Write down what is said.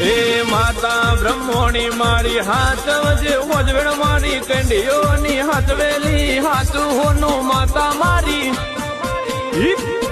એ માતા બ્રહ્મોણી મારી હાથવજે હોજવેણ મારી કંડીઓની હાથવેલી હાથું હોનું માતા મારી. હિપ